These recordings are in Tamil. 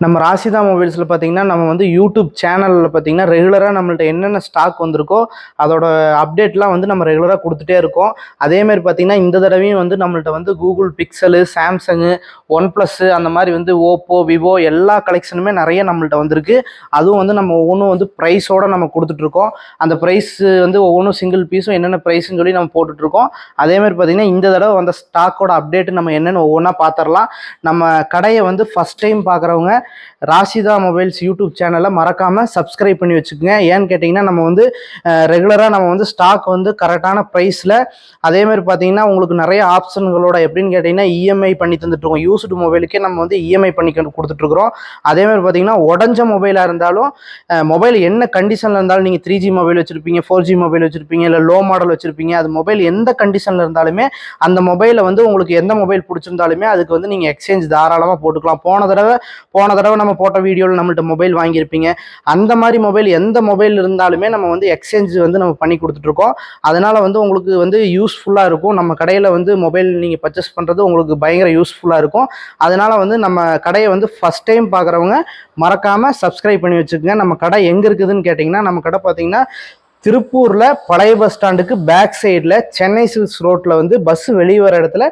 நம்ம ராசிதா மொபைல்ஸில் பார்த்தீங்கன்னா நம்ம வந்து யூடியூப் சேனலில் பார்த்தீங்கன்னா ரெகுலராக நம்மள்ட்ட என்னென்ன ஸ்டாக் வந்திருக்கோ அதோட அப்டேட்லாம் வந்து நம்ம ரெகுலராக கொடுத்துட்டே இருக்கோம். அதேமாதிரி பார்த்தீங்கன்னா இந்த தடவையும் வந்து நம்மள்ட்ட வந்து Google pixel Samsung one plus அந்த மாதிரி வந்து ஓப்போ விவோ எல்லா கலெக்ஷனுமே நிறைய நம்மள்ட்ட வந்திருக்கு. அதுவும் வந்து நம்ம ஒவ்வொன்றும் வந்து ப்ரைஸோடு நம்ம கொடுத்துட்ருக்கோம் அந்த ப்ரைஸ் வந்து ஒவ்வொன்றும் சிங்கிள் பீஸும் என்னென்ன ப்ரைஸுன்னு சொல்லி நம்ம போட்டுட்ருக்கோம் அதேமாதிரி பார்த்தீங்கன்னா இந்த தடவை வந்த ஸ்டாக்கோட அப்டேட் நம்ம என்னென்னு ஒவ்வொன்றா பார்த்துடலாம் நம்ம கடையை வந்து ஃபஸ்ட் டைம் பார்க்குறவங்க ராசிதா மொபைல்ஸ் யூடியூப் சேனலை மறக்காமல் சப்ஸ்கிரைப் பண்ணி வச்சுக்கோங்க. ஏன்னு கேட்டிங்கன்னா நம்ம வந்து ரெகுலராக நம்ம வந்து ஸ்டாக் வந்து கரெக்டான ப்ரைஸில் அதேமாதிரி பார்த்தீங்கன்னா உங்களுக்கு நிறைய ஆப்ஷன்களோட எப்படின்னு கேட்டிங்கன்னா இஎம்ஐ பண்ணி தந்துட்டுருக்கோம். யூஸ்டு மொபைலுக்கே நம்ம வந்து இஎம்ஐ பண்ணி கொடுத்துட்ருக்குறோம் அதேமாதிரி பார்த்தீங்கன்னா உடஞ்ச மொபைலாக இருந்தாலும் மொபைல் என்ன கண்டிஷனில் இருந்தாலும் நீங்கள் த்ரீ ஜி மொபைல் வச்சுருப்பீங்க ஃபோர் ஜி மொபைல் வச்சுருப்பீங்க இல்லை லோ மாடல் வச்சுருப்பீங்க அது மொபைல் எந்த கண்டிஷனில் இருந்தாலுமே அந்த மொபைலை வந்து உங்களுக்கு எந்த மொபைல் பிடிச்சிருந்தாலுமே அதுக்கு வந்து நீங்கள் எக்ஸ்சேஞ்ச் தாராளமாக போட்டுக்கலாம். போன தடவை போன தடவை நம்ம போட்ட வீடியோவில் நம்மள்ட்ட மொபைல் வாங்கியிருப்பீங்க. அந்த மாதிரி மொபைல் எந்த மொபைல் இருந்தாலுமே நம்ம வந்து எக்ஸ்சேஞ்ச் வந்து நம்ம பண்ணி கொடுத்துட்ருக்கோம். அதனால் வந்து உங்களுக்கு வந்து யூஸ்ஃபுல்லாக இருக்கும். நம்ம கடையில் வந்து மொபைல் நீங்கள் பர்ச்சேஸ் பண்ணுறது உங்களுக்கு பயங்கர யூஸ்ஃபுல்லாக இருக்கும். அதனால் வந்து நம்ம கடையை வந்து ஃபஸ்ட் டைம் பார்க்குறவங்க மறக்காமல் சப்ஸ்கிரைப் பண்ணி வச்சுக்கோங்க. நம்ம கடை எங்கே இருக்குதுன்னு கேட்டிங்கன்னா நம்ம கடை பார்த்தீங்கன்னா திருப்பூரில் பழைய பஸ் ஸ்டாண்டுக்கு பேக் சைடில் சென்னை சில்ஸ் ரோட்டில் வந்து பஸ் வெளியே வர இடத்துல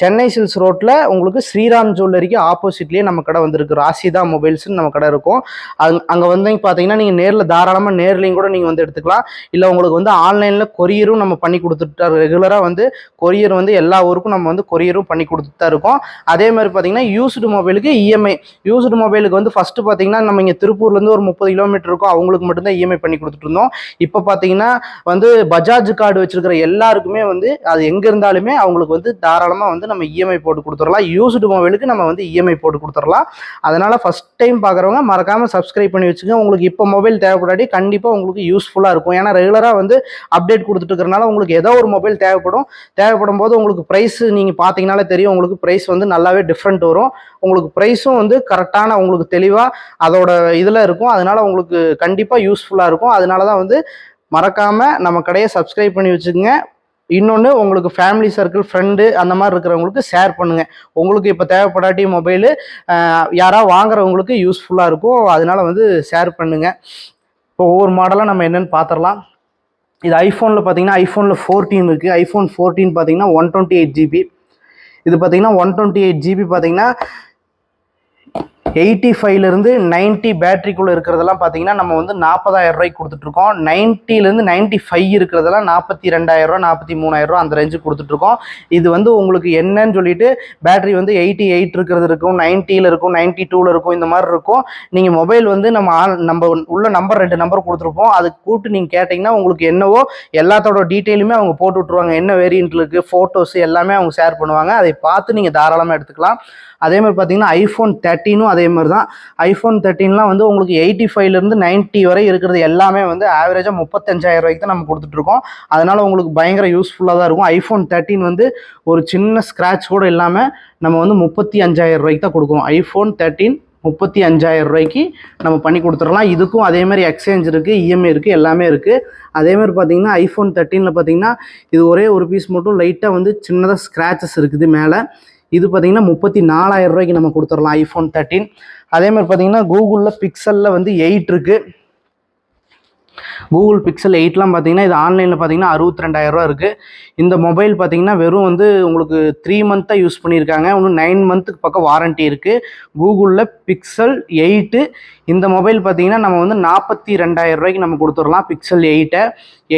சென்னை சில்ஸ் ரோட்டில் உங்களுக்கு ஸ்ரீராம் ஜுவல்லரிக்கு ஆப்போசிட்லேயே நம்ம கடை வந்திருக்கு. ராசிதா மொபைல்ஸ்னு நம்ம கடை இருக்கும். அங் அங்கே வந்து பார்த்தீங்கன்னா நீங்கள் நேரில் தாராளமாக நேர்லையும் கூட நீங்கள் வந்து எடுத்துக்கலாம். இல்லை உங்களுக்கு வந்து ஆன்லைனில் கொரியரும் நம்ம பண்ணி கொடுத்துட்டு ரெகுலராக வந்து கொரியர் வந்து எல்லா ஊருக்கும் நம்ம வந்து கொரியரும் பண்ணி கொடுத்துட்டு தான் இருக்கோம். அதே மாதிரி பார்த்தீங்கன்னா யூஸ்டு மொபைலுக்கு இஎம்ஐ யூஸ்டு மொபைலுக்கு வந்து ஃபஸ்ட்டு பார்த்தீங்கன்னா நம்ம இங்கே திருப்பூர்லேருந்து ஒரு முப்பது கிலோமீட்டர் இருக்கும். அவங்களுக்கு மட்டும்தான் இஎம்ஐ பண்ணி கொடுத்துட்டு இருந்தோம். இப்போ பார்த்தீங்கன்னா வந்து பஜாஜ் கார்டு வச்சிருக்கிற எல்லாருக்குமே வந்து அது எங்கே இருந்தாலுமே அவங்களுக்கு வந்து தாராளமாக வந்து நம்ம இஎம்ஐ போட்டு கொடுத்துடலாம். யூஸ்டு மொபைலுக்கு நம்ம வந்து இஎம்ஐ போட்டு கொடுத்துடலாம். அதனால் ஃபஸ்ட் டைம் பார்க்குறவங்க மறக்காமல் சப்ஸ்கிரைப் பண்ணி வச்சுங்க. உங்களுக்கு இப்போ மொபைல் தேவைப்படாட்டி கண்டிப்பாக உங்களுக்கு யூஸ்ஃபுல்லாக இருக்கும். ஏன்னா ரெகுலராக வந்து அப்டேட் கொடுத்துட்டு இருக்கிறனால உங்களுக்கு ஏதோ ஒரு மொபைல் தேவைப்படும். தேவைப்படும் போது உங்களுக்கு ப்ரைஸ் நீங்கள் பார்த்தீங்கனாலே தெரியும். உங்களுக்கு ப்ரைஸ் வந்து நல்லாவே டிஃப்ரெண்ட் வரும். உங்களுக்கு ப்ரைஸும் வந்து கரெக்டான உங்களுக்கு தெளிவாக அதோட இதில் இருக்கும். அதனால் உங்களுக்கு கண்டிப்பாக யூஸ்ஃபுல்லாக இருக்கும். அதனால தான் வந்து மறக்காமல் நம்ம கடையை சப்ஸ்கிரைப் பண்ணி வச்சுக்கோங்க. இன்னொன்று உங்களுக்கு ஃபேமிலி சர்க்கிள் ஃப்ரெண்டு அந்த மாதிரி இருக்கிறவங்களுக்கு ஷேர் பண்ணுங்கள் உங்களுக்கு இப்போ தேவைப்படாட்டி மொபைலு யாராவது வாங்குறவங்களுக்கு யூஸ்ஃபுல்லாக இருக்கும். அதனால் வந்து ஷேர் பண்ணுங்கள் இப்போ ஒவ்வொரு மாடலாக நம்ம என்னென்னு பார்த்துடலாம் இது ஐஃபோனில் பார்த்தீங்கன்னா ஐஃபோனில் ஃபோர்டீன் இருக்குது ஐஃபோன் ஃபோர்டீன் பார்த்தீங்கன்னா ஒன் டுவெண்ட்டி எயிட் ஜிபி இது பார்த்தீங்கன்னா ஒன் டுவெண்ட்டி எயிட் ஜிபி பார்த்தீங்கன்னா எயிட்டி ஃபைவ்லேருந்து நைன்ட்டி பேட்டரிக்குள்ளே இருக்கிறதெல்லாம் பார்த்தீங்கன்னா நம்ம வந்து நாற்பதாயிரம் ரூபாய்க்கு கொடுத்துட்ருக்கோம். நைன்ட்டிலேருந்து நைன்ட்டி ஃபைவ் இருக்கிறதெல்லாம் நாற்பத்தி ரெண்டாயிரரூவா நாற்பத்தி மூணாயிரரூவா அந்த ரேஞ்சு கொடுத்துட்ருக்கோம். இது வந்து உங்களுக்கு என்னன்னு சொல்லிட்டு பேட்டரி வந்து எயிட்டி எயிட் இருக்கிறது இருக்கும் நைன்ட்டியில் இருக்கும் நைன்ட்டி டூவில் இருக்கும் இந்த மாதிரி இருக்கும். நீங்கள் மொபைல் வந்து நம்ம ஆன் நம்ம உள்ள நம்பர் ரெண்டு நம்பர் கொடுத்துருப்போம். அது கூப்பிட்டு நீங்கள் கேட்டிங்கன்னா உங்களுக்கு என்னவோ எல்லாத்தோட டீட்டெயிலுமே அவங்க போட்டு விட்ருவாங்க என்ன வேரியன்ட் இருக்குது ஃபோட்டோஸ் எல்லாமே அவங்க ஷேர் பண்ணுவாங்க. அதை பார்த்து நீங்கள் தாராளமாக எடுத்துக்கலாம். அதே மாதிரி பார்த்தீங்கன்னா ஐஃபோன் தேர்ட்டினும் அதே மாதிரி தான். ஐஃபோன் தேர்ட்டின்லாம் வந்து உங்களுக்கு எயிட்டி ஃபைவ்லேருந்து நைன்ட்டி வரை இருக்கிறது எல்லாமே வந்து ஆவரேஜாக முப்பத்தஞ்சாயிரம் ரூபாய்க்கு தான் நம்ம கொடுத்துட்ருக்கோம். அதனால் உங்களுக்கு பயங்கர யூஸ்ஃபுல்லாக தான் இருக்கும். ஐஃபோன் தேர்ட்டின் வந்து ஒரு சின்ன ஸ்க்ராட்ச் கூட இல்லாமல் நம்ம வந்து முப்பத்தி அஞ்சாயிரம் ரூபாய்க்கு தான் கொடுக்குறோம் ஐஃபோன் தேர்ட்டின் முப்பத்தி அஞ்சாயிரம் ரூபாய்க்கு நம்ம பண்ணி கொடுத்துடலாம். இதுக்கும் அதே மாதிரி எக்ஸ்சேஞ்ச் இருக்குது இஎம்ஐ இருக்குது எல்லாமே இருக்குது அதேமாதிரி பார்த்தீங்கன்னா ஐஃபோன் தேர்ட்டீனில் பார்த்தீங்கன்னா இது ஒரே ஒரு பீஸ் மட்டும் லைட்டாக வந்து சின்னதாக ஸ்க்ராச்சஸ் இருக்குது மேலே. இது பார்த்தீங்கன்னா முப்பத்தி நாலாயிரம் ரூபாய்க்கு நம்ம கொடுத்துடலாம் ஐஃபோன் தேர்ட்டின் அதே மாதிரி பார்த்தீங்கன்னா கூகுளில் பிக்சலில் வந்து எயிட் இருக்குது கூகுள் பிக்சல் எயிட்லாம் பார்த்தீங்கன்னா இது ஆன்லைனில் பார்த்தீங்கன்னா அறுபத்தி ரெண்டாயிரரூவா இருக்குது இந்த மொபைல் பார்த்தீங்கன்னா வெறும் வந்து உங்களுக்கு த்ரீ மந்த்தாக யூஸ் பண்ணியிருக்காங்க. இன்னும் நைன் மந்த்துக்கு பக்கம் வாரண்ட்டி இருக்குது கூகுளில் பிக்சல் எயிட்டு இந்த மொபைல் பார்த்தீங்கன்னா நம்ம வந்து நாற்பத்தி ரெண்டாயிரம் ரூபாய்க்கு நம்ம கொடுத்துடலாம் pixel எயிட்டை.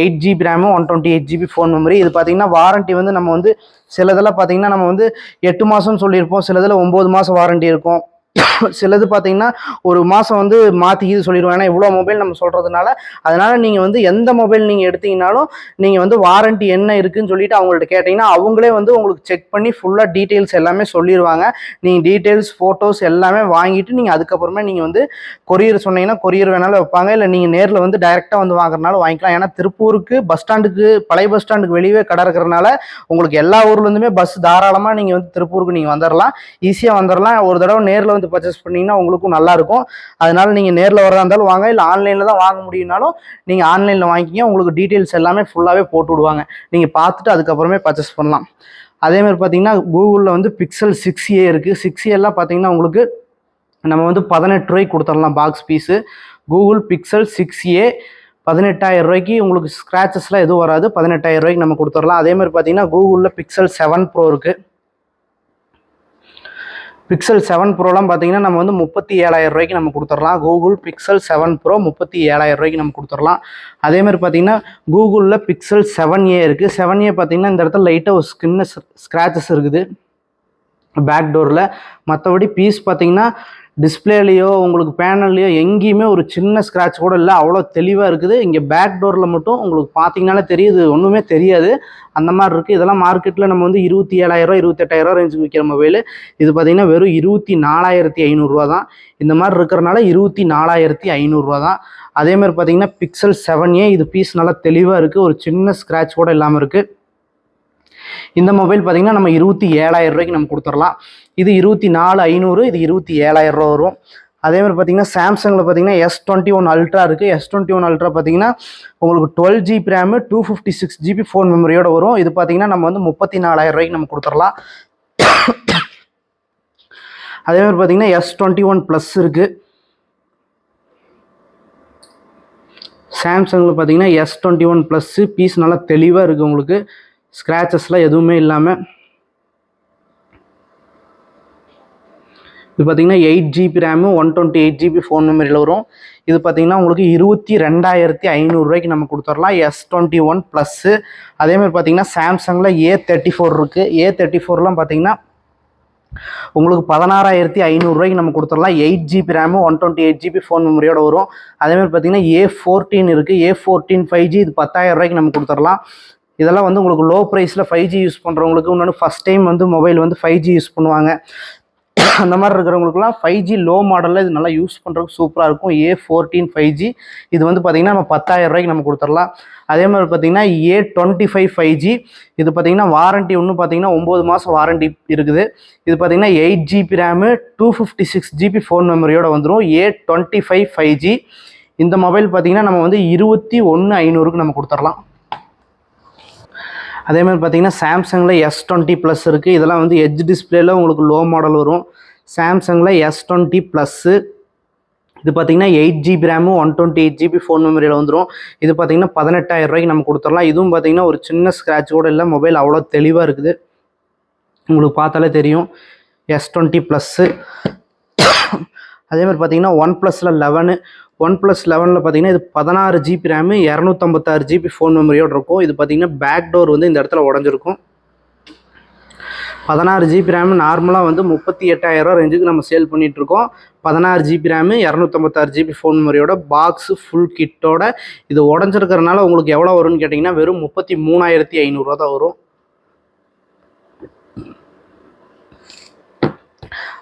Eight GB RAM one twenty eight GB phone memory இது பார்த்தீங்கன்னா வாரண்ட்டி வந்து நம்ம வந்து சிலதெல்லாம் பார்த்தீங்கன்னா நம்ம வந்து எட்டு மாதம்னு சொல்லியிருப்போம். சிலதில் ஒம்பது மாதம் வாரண்ட்டி இருக்கும். சிலது பார்த்தீங்கன்னா ஒரு மாதம் வந்து மாற்றி இது சொல்லிடுவோம் ஏன்னா இவ்வளோ மொபைல் நம்ம சொல்கிறதுனால அதனால் நீங்கள் வந்து எந்த மொபைல் நீங்கள் எடுத்தீங்கனாலும் நீங்கள் வந்து வாரண்ட்டி என்ன இருக்குன்னு சொல்லிட்டு அவங்கள்ட்ட கேட்டிங்கன்னா அவங்களே வந்து உங்களுக்கு செக் பண்ணி ஃபுல்லாக டீட்டெயில்ஸ் எல்லாமே சொல்லிடுவாங்க நீங்கள் டீட்டெயில்ஸ் ஃபோட்டோஸ் எல்லாமே வாங்கிட்டு நீங்கள் அதுக்கப்புறமே நீங்கள் வந்து கொரியர் சொன்னீங்கன்னா கொரியர் வேணாலும் வைப்பாங்க. இல்லை நீங்கள் நேரில் வந்து டைரெக்டாக வந்து வாங்குறதுனால வாங்கிக்கலாம். ஏன்னா திருப்பூருக்கு பஸ் ஸ்டாண்டுக்கு பழைய பஸ் ஸ்டாண்டுக்கு வெளியே கடை இருக்கிறனால உங்களுக்கு எல்லா ஊர்லேருந்துமே பஸ் தாராளமாக நீங்கள் வந்து திருப்பூருக்கு நீங்கள் வந்துடலாம் ஈஸியாக வந்துடலாம் ஒரு தடவை நேரில் வந்து பர்ச்சேஸ் பண்ணிங்கன்னா உங்களுக்கும் நல்லாயிருக்கும். அதனால் நீங்கள் நேரில் வரதா இருந்தாலும் வாங்க இல்லை ஆன்லைனில் தான் வாங்க முடியும்னாலும் நீங்கள் ஆன்லைனில் வாங்கிக்கிங்க. உங்களுக்கு டீட்டெயில்ஸ் எல்லாமே ஃபுல்லாகவே போட்டு விடுவாங்க. நீங்கள் பார்த்துட்டு அதுக்கப்புறமே பர்ச்சேஸ் பண்ணலாம். அதேமாதிரி பார்த்தீங்கன்னா கூகுளில் வந்து பிக்சல் சிக்ஸ் ஏ இருக்குது சிக்ஸ் ஏலாம் பார்த்தீங்கன்னா உங்களுக்கு நம்ம வந்து பதினெட்டு ரூபாய்க்கு கொடுத்துடலாம் box piece Google pixel six A பதினெட்டாயிரம் ரூபாய்க்கு உங்களுக்கு ஸ்க்ராச்சஸ்லாம் எதுவும் வராது. பதினெட்டாயிரம் ரூபாய்க்கு நம்ம கொடுத்துடலாம். அதேமாதிரி பார்த்தீங்கன்னா கூகுளில் பிக்சல் செவன் ப்ரோ இருக்குது பிக்சல் செவன் ப்ரோலாம் பார்த்தீங்கன்னா நம்ம வந்து முப்பத்தி ஏழாயிரம் ரூபாய்க்கு நம்ம கொடுத்துடலாம். கூகுள் பிக்சல் செவன் ப்ரோ முப்பத்தி ஏழாயிரம் ரூபாய்க்கு நம்ம கொடுத்துடலாம். அதேமாதிரி பார்த்தீங்கன்னா கூகுளில் பிக்சல் செவன் ஏ இருக்குது செவன் ஏ பார்த்தீங்கன்னா இந்த இடத்துல லைட்டாக ஒரு ஸ்கின்னு ஸ்க்ராச்சஸ் இருக்குது. பேக் டோரில் மற்றபடி பீஸ் பார்த்தீங்கன்னா டிஸ்பிளேலையோ உங்களுக்கு பேனல்லையோ எங்கேயுமே ஒரு சின்ன ஸ்க்ராட்ச் கூட இல்லை. அவ்வளோ தெளிவாக இருக்குது. இங்கே பேக் டோரில் மட்டும் உங்களுக்கு பார்த்தீங்கனாலே தெரியுது. ஒன்றுமே தெரியாது. அந்த மாதிரி இருக்குது இதெல்லாம் மார்க்கெட்டில் நம்ம வந்து இருபத்தி ஏழாயிரம் இருபத்தெட்டாயிரம் ரேஞ்சுக்கு விற்கிற மொபைல் இது பார்த்தீங்கன்னா வெறும் இருபத்தி நாலாயிரத்தி ஐநூறுரூவா தான். இந்த மாதிரி இருக்கிறனால இருபத்தி நாலாயிரத்தி ஐநூறுரூவா தான். அதேமாதிரி பார்த்தீங்கன்னா பிக்சல் செவன் ஏ இது பீஸ் நல்லா தெளிவாக இருக்குது ஒரு சின்ன ஸ்க்ராட்ச் கூட இல்லாமல் இருக்குது இந்த மொபைல் பார்த்தீங்கன்னா நம்ம இருபத்தி ஏழாயிரம் ரூபாய்க்கு நம்ம கொடுத்துடலாம். இது இருபத்தி நாலு ஐநூறு இது இருபத்தி ஏழாயிரம் ரூபா வரும். அதே மாதிரி பார்த்தீங்கன்னா சாம்சங்கில் பார்த்தீங்கன்னா எஸ் டுவெண்ட்டி ஒன் அல்ட்ரா இருக்குது எஸ் டுவெண்ட்டி ஒன் அல்ட்ரா பார்த்தீங்கன்னா உங்களுக்கு twelve GB RAM two fifty six GB phone மெமரியோட வரும். இது பார்த்தீங்கன்னா நம்ம வந்து முப்பத்தி நாலாயிரம் ரூபாய்க்கு நம்ம கொடுத்துடலாம். அதே மாதிரி பார்த்தீங்கன்னா எஸ் டுவெண்ட்டி ஒன் ப்ளஸ் இருக்குது சாம்சங்கில் பார்த்தீங்கன்னா S twenty one plus piece நல்லா தெளிவாக இருக்குது உங்களுக்கு. ஸ்க்ராச்சஸ்லாம் எதுவுமே இல்லாமல் இது பார்த்தீங்கன்னா eight GB RAM one twenty eight GB phone மெமரியில் வரும். இது பார்த்தீங்கன்னா உங்களுக்கு இருபத்தி ரெண்டாயிரத்தி ஐநூறுரூவாய்க்கு நம்ம கொடுத்துடலாம். எஸ் டுவெண்ட்டி ஒன் ப்ளஸ்ஸு அதேமாதிரி பார்த்தீங்கன்னா சாம்சங்கில் ஏ தேர்ட்டி ஃபோர் இருக்குது ஏ தேர்ட்டி ஃபோர்லாம் பார்த்தீங்கன்னா உங்களுக்கு பதினாறாயிரத்தி ஐநூறுரூவாய்க்கு நம்ம கொடுத்துடலாம். Eight GB RAM one twenty eight GB phone மெமரியோட வரும். அதேமாதிரி பார்த்தீங்கன்னா ஏ ஃபோர்டீன் இருக்குது ஏ ஃபோர்டீன் ஃபைவ் ஜி இது பத்தாயிரம் ரூபாய்க்கு நம்ம கொடுத்துடலாம். இதெல்லாம் வந்து உங்களுக்கு லோ ப்ரைஸில் ஃபைவ் ஜி யூஸ் பண்ணுறவங்களுக்கு இன்னொன்று ஃபஸ்ட் டைம் வந்து மொபைல் வந்து ஃபைவ் ஜி யூஸ் பண்ணுவாங்க. அந்த மாதிரி இருக்கிறவங்களுக்குலாம் ஃபைவ் ஜி லோ மாடலில் இது நல்லா யூஸ் பண்ணுறதுக்கு சூப்பராக இருக்கும். ஏ ஃபோர்டீன் ஃபைவ் ஜி இது வந்து பார்த்திங்கன்னா நம்ம பத்தாயிரம் ரூபாய்க்கு நம்ம கொடுத்துடலாம். அதே மாதிரி பார்த்தீங்கன்னா A twenty five five G இது பார்த்தீங்கன்னா வாரண்ட்டி ஒன்று பார்த்தீங்கன்னா ஒம்பது மாதம் வாரண்ட்டி இருக்குது. இது பார்த்தீங்கன்னா eight GB RAM two fifty six GB phone மெமரியோடு வந்துடும் A twenty five five G இந்த மொபைல் பார்த்தீங்கன்னா நம்ம வந்து இருபத்தி ஒன்று ஐநூறுக்கு நம்ம கொடுத்துடலாம். அதே மாதிரி பார்த்தீங்கன்னா சாம்சங்கில் எஸ் டுவெண்ட்டி ப்ளஸ் இருக்குது இதெல்லாம் வந்து எட்ஜ் டிஸ்பிளேல உங்களுக்கு லோ மாடல் வரும். சாம்சங்கில் எஸ் டுவெண்ட்டி ப்ளஸ்ஸு இது பார்த்தீங்கன்னா eight GB RAM one twenty eight GB phone மெமரியில் வந்துடும் இது பார்த்தீங்கன்னா பதினெட்டாயிரம் ரூபாய்க்கு நம்ம கொடுத்துடலாம். இதுவும் பார்த்தீங்கன்னா ஒரு சின்ன ஸ்க்ராட்ச் கூட இல்லை. மொபைல் அவ்வளோ தெளிவாக இருக்குது. உங்களுக்கு பார்த்தாலே தெரியும். எஸ் டுவெண்ட்டி ப்ளஸ்ஸு அதே மாதிரி பார்த்தீங்கன்னா ஒன் ப்ளஸில் லெவனு ஒன் ப்ளஸ் லெவனில் பார்த்தீங்கன்னா இது பதினாறு ஜிபி ரேமு இரநூத்தம்பத்தாறு ஜிபி ஃபோன் மெமரியோடு இருக்கும். இது பார்த்தீங்கன்னா பேக் டோர் வந்து இந்த இடத்துல உடஞ்சிருக்கும். பதினாறு ஜிபி ரேமு நார்மலாக வந்து முப்பத்தி எட்டாயிரரூவா ரேஞ்சுக்கு நம்ம சேல் பண்ணிகிட்ருக்கோம் பதினாறு ஜிபி ரேமு இரநூத்தம்பத்தாறு ஜிபி ஃபோன் மெமரியோட பாக்ஸு ஃபுல் கிட்டோட இது உடஞ்சிருக்கிறனால உங்களுக்கு எவ்வளோ வரும்னு கேட்டிங்கன்னா வெறும் முப்பத்தி மூணாயிரத்தி ஐநூறுரூவா தான் வரும்.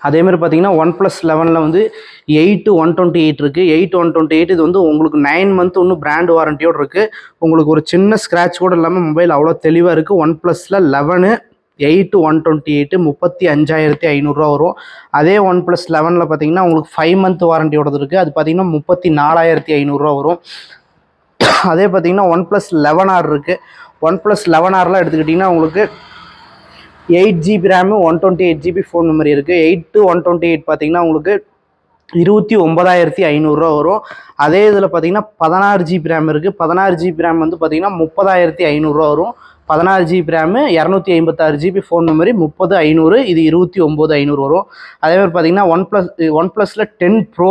அதேமாதிரி பார்த்தீங்கன்னா ஒன் ப்ளஸ் லெவனில் வந்து எயிட்டு ஒன் டுவெண்ட்டி எயிட் இருக்குது எயிட் ஒன் டுவெண்ட்டி எயிட் இது வந்து உங்களுக்கு நைன் மந்த் ஒன்றும் பிராண்ட் வாரண்டியோடு இருக்குது உங்களுக்கு ஒரு சின்ன ஸ்க்ராட்ச் கூட இல்லாமல் மொபைல் அவ்வளோ தெளிவாக இருக்குது ஒன் ப்ளஸில் eleven eight one twenty eight முப்பத்தி அஞ்சாயிரத்தி ஐநூறுரூவா வரும். அதே ஒன் ப்ளஸ் லெவனில் பார்த்தீங்கன்னா உங்களுக்கு ஃபைவ் மந்த் வாரண்டியோடது இருக்குது அது பார்த்தீங்கன்னா முப்பத்தி நாலாயிரத்தி ஐநூறுரூவா வரும். அதே பார்த்தீங்கன்னா ஒன் ப்ளஸ் லெவன் ஆர் இருக்குது ஒன் ப்ளஸ் லெவன் ஆர்லாம் எடுத்துக்கிட்டிங்கன்னா உங்களுக்கு eight GB RAM one twenty eight GB phone memory இருக்குது eight to one twenty eight பார்த்தீங்கன்னா உங்களுக்கு இருபத்தி ஒம்பதாயிரத்தி ஐநூறுரூவா வரும். அதே இதில் பார்த்தீங்கன்னா பதினாறு ஜிபி ரேம் இருக்குது பதினாறு ஜிபி ரேம் வந்து பார்த்தீங்கன்னா முப்பதாயிரத்தி ஐநூறுரூவா வரும். பதினாறு ஜிபி ரேமு இரநூத்தி ஐம்பத்தாறு ஜிபி ஃபோன் மெமரி முப்பது ஐநூறு இது இருபத்தி ஒம்பது ஐநூறு வரும். அதே மாதிரி பார்த்தீங்கன்னா ஒன் ப்ளஸ் ஒன் ப்ளஸில் டென் ப்ரோ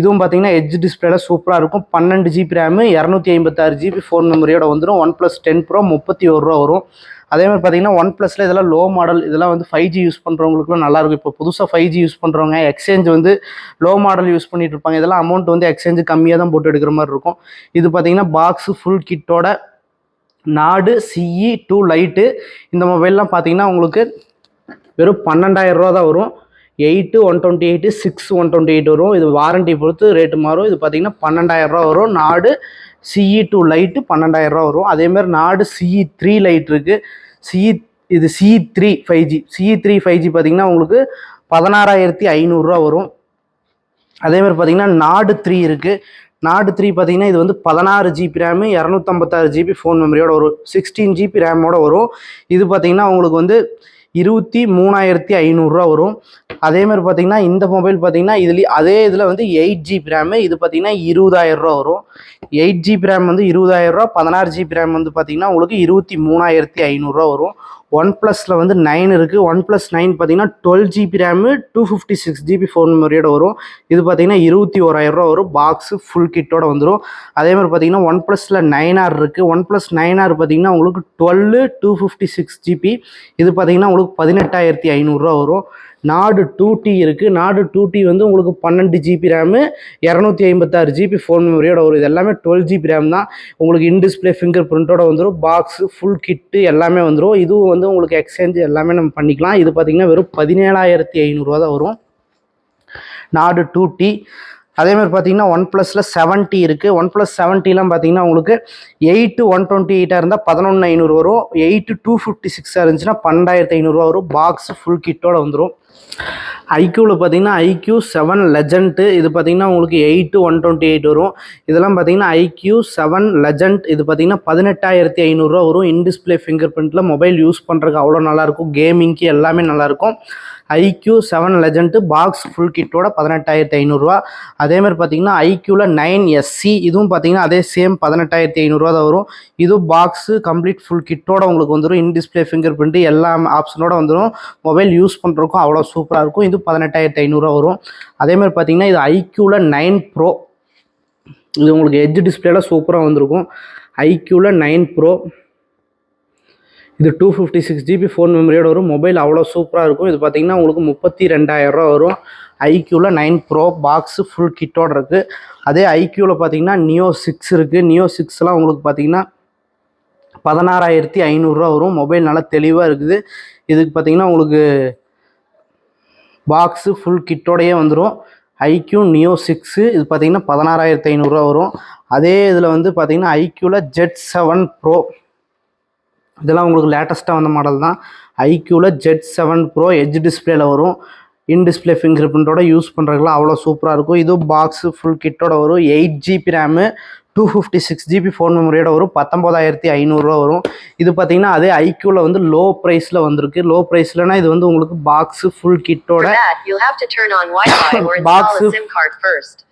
இதுவும் பார்த்தீங்கன்னா எட்ஜ் டிஸ்பிளேல சூப்பராக இருக்கும். பன்னெண்டு ஜிபி ரேமு இரநூத்தி ஐம்பத்தாறு ஜிபி ஃபோன் மெமரியோட வந்துடும் ஒன் ப்ளஸ் டென் ப்ரோ முப்பத்தி ஒரு ரூபா வரும். அதே மாதிரி பார்த்தீங்கன்னா ஒன் ப்ளஸில் இதெல்லாம் லோ மாடல் இதெல்லாம் வந்து ஃபைவ் ஜி யூஸ் பண்ணுறவங்களுக்குலாம் நல்லாயிருக்கும். இப்போ புதுசாக ஃபைவ் ஜி யூஸ் பண்ணுறவங்க எக்ஸ்சேஞ்ச் வந்து லோ மாடல் யூஸ் பண்ணிட்டு இருப்பாங்க. இதெல்லாம் அமௌண்ட் வந்து எக்ஸ்சேஞ்சு கம்மியாக தான் போட்டு எடுக்கிற மாதிரி இருக்கும். இது பார்த்தீங்கன்னா பாக்ஸு ஃபுல் கிட்டோட நாடு சிஇ டூ லைட்டு இந்த மொபைல்லாம் பார்த்தீங்கன்னா உங்களுக்கு வெறும் பன்னெண்டாயிரம் ரூபா தான் வரும். Eight one twenty eight six one twenty eight வரும். இது வாரண்டி பொறுத்து ரேட்டு மாறும். இது பார்த்தீங்கன்னா பன்னெண்டாயிரம் ரூபா வரும். நாடு சிஇ டூ லைட்டு பன்னெண்டாயிரம் ரூபா வரும். அதேமாதிரி நாடு சிஇ த்ரீ லைட் இருக்குது சிஇ இது CE three five G CE three five G பார்த்தீங்கன்னா உங்களுக்கு பதினாறாயிரத்தி ஐநூறுரூவா வரும். அதேமாதிரி பார்த்தீங்கன்னா நாடு த்ரீ இருக்குது நாடு த்ரீ பார்த்தீங்கன்னா இது வந்து பதினாறு ஜிபி ரேமு இரநூத்தம்பத்தாறு ஜிபி ஃபோன் மெமரியோட வரும். சிக்ஸ்டீன் ஜிபி ரேமோட வரும். இது பார்த்தீங்கன்னா உங்களுக்கு வந்து இருபத்தி மூணாயிரத்தி ஐநூறுரூவா வரும். அதே மாதிரி பார்த்தீங்கன்னா இந்த மொபைல் பார்த்தீங்கன்னா இதுலேயும் அதே இதில் வந்து எயிட் ஜிபி ரேமு இது பார்த்தீங்கன்னா இருபதாயிரரூவா வரும். எயிட் ஜிபி ரேம் வந்து இருபதாயிரரூவா பதினாறு ஜிபி ரேம் வந்து பார்த்தீங்கன்னா உங்களுக்கு இருபத்தி மூணாயிரத்தி ஐநூறுரூவா வரும். ஒன் ப்ளஸில் வந்து நைன் இருக்குது ஒன் ப்ளஸ் நைன் பார்த்தீங்கன்னா twelve GB RAM two fifty six GB phone மெமரியோட வரும். இது பார்த்தீங்கன்னா இருபத்தி ஓராயிரரூவா வரும். பாக்ஸு ஃபுல் கிட்டோட வந்துடும் அதே மாதிரி பார்த்தீங்கன்னா ஒன் ப்ளஸில் நைன் ஆர் இருக்குது ஒன் ப்ளஸ் நைன் ஆர் பார்த்தீங்கன்னா உங்களுக்கு twelve two fifty six GB இது பார்த்தீங்கன்னா உங்களுக்கு பதினெட்டாயிரத்தி ஐநூறுரூவா வரும். நாடு டூ டி இருக்குது நாடு டூ டி வந்து உங்களுக்கு பன்னெண்டு ஜிபி ரேமு இரநூத்தி ஐம்பத்தாறு ஜிபி ஃபோன் மெமரியோட வரும் இது. எல்லாமே டுவெல் ஜிபி ரேம் தான். உங்களுக்கு இன்டிஸ்பிளே ஃபிங்கர் பிரிண்ட்டோட வந்துடும் பாக்ஸு ஃபுல் கிட்டு எல்லாமே வந்துடும் இதுவும் வந்து உங்களுக்கு எக்ஸ்சேஞ்ச் எல்லாமே நம்ம பண்ணிக்கலாம். இது பார்த்தீங்கன்னா வெறும் பதினேழாயிரத்தி ஐநூறுரூவா தான் வரும். நாடு டூ டி அதே மாதிரி பார்த்தீங்கன்னா ஒன் ப்ளஸில் செவன்ட்டி இருக்குது ஒன் ப்ளஸ் செவன்ட்டிலாம் பார்த்தீங்கன்னா உங்களுக்கு எயிட்டு ஒன் டுவெண்ட்டி எயிட்டாக இருந்தால் பதினொன்று ஐநூறு வரும். எயிட்டு டூ ஃபிஃப்டி சிக்ஸாக இருந்துச்சுன்னா பன்னெண்டாயிரத்து ஐநூறுரூவா வரும். பாக்ஸ் ஃபுல் கிட்டோட வந்துடும் ஐக்யூவில் பார்த்தீங்கன்னா ஐக்யூ செவன் லெஜண்ட்டு இது பார்த்தீங்கன்னா உங்களுக்கு எயிட்டு ஒன் டுவெண்ட்டி எயிட் வரும். இதெல்லாம் பார்த்தீங்கன்னா ஐக்யூ செவன் லெஜண்ட். இது பார்த்தீங்கன்னா பதினெட்டாயிரத்தி ஐநூறுரூவா வரும். இன்டிஸ்பிளே ஃபிங்கர் பிரிண்ட்டில் மொபைல் யூஸ் பண்ணுறதுக்கு அவ்வளோ நல்லாயிருக்கும் கேமிங்க்கு எல்லாமே நல்லாயிருக்கும் iQOO seven legend box full கிட்டோட பதினெட்டாயிரத்தி ஐநூறுரூவா அதேமாதிரி பார்த்தீங்கன்னா ஐக்யூவில் நைன் எஸ்சி இதுவும் பார்த்தீங்கன்னா அதே சேம் பதினெட்டாயிரத்தி ஐநூறுரூவா தான் வரும். இதுவும் பாக்ஸு கம்ப்ளீட் ஃபுல் கிட்டோட உங்களுக்கு வந்துடும் இன் டிஸ்பிளே ஃபிங்கர் பிரிண்ட் எல்லா ஆப்ஷனோட வந்துடும் மொபைல் யூஸ் பண்ணுறதுக்கும் அவ்வளோ சூப்பராக இருக்கும். இது பதினெட்டாயிரத்தி ஐநூறுரூவா வரும். அதேமாதிரி பார்த்தீங்கன்னா இது ஐக்யூவில் நைன் ப்ரோ இது உங்களுக்கு எட்ஜ் டிஸ்பிளேல சூப்பராக வந்திருக்கும். ஐக்யூவில் நைன் ப்ரோ இது two fifty six GB phone மெமரியோட வரும். மொபைல் அவ்வளோ சூப்பராக இருக்கும். இது பார்த்தீங்கன்னா உங்களுக்கு முப்பத்தி ரெண்டாயிரரூவா வரும். ஐக்யூவில் நைன் ப்ரோ பாக்ஸு ஃபுல் கிட்டோட இருக்குது அதே ஐக்யூவில் பார்த்தீங்கன்னா நியோ சிக்ஸ் இருக்குது நியோ சிக்ஸ்லாம் உங்களுக்கு பார்த்தீங்கன்னா பதினாறாயிரத்தி ஐநூறுரூவா வரும். மொபைல் நல்லா தெளிவாக இருக்குது. இதுக்கு பார்த்தீங்கன்னா உங்களுக்கு பாக்ஸு ஃபுல் கிட்டோடையே வந்துடும் ஐக்யூ நியோ சிக்ஸு இது பார்த்தீங்கன்னா பதினாறாயிரத்தி ஐநூறுரூவா வரும். அதே இதில் வந்து பார்த்தீங்கன்னா ஐக்யூவில் ஜெட் செவன் ப்ரோ இதெல்லாம் உங்களுக்கு லேட்டஸ்ட்டாக வந்த மாடல் தான். ஐக்யூவில் ஜெட் செவன் ப்ரோ எட்ஜ் டிஸ்பிளேல வரும். இன் டிஸ்பிளே ஃபிங்கர் பிரிண்டோட யூஸ் பண்ணுறதுக்குலாம் அவ்வளோ சூப்பராக இருக்கும். இதுவும் பாக்ஸு ஃபுல் கிட்டோட வரும். Eight GB RAM two fifty six GB phone மெமரியோட வரும். பத்தொம்போதாயிரத்தி ஐநூறுரூவா வரும். இது பார்த்தீங்கன்னா அதே ஐக்யூவில் வந்து லோ ப்ரைஸில் வந்திருக்கு. லோ ப்ரைஸ்லனா இது வந்து உங்களுக்கு பாக்ஸு ஃபுல் கிட்டோட that,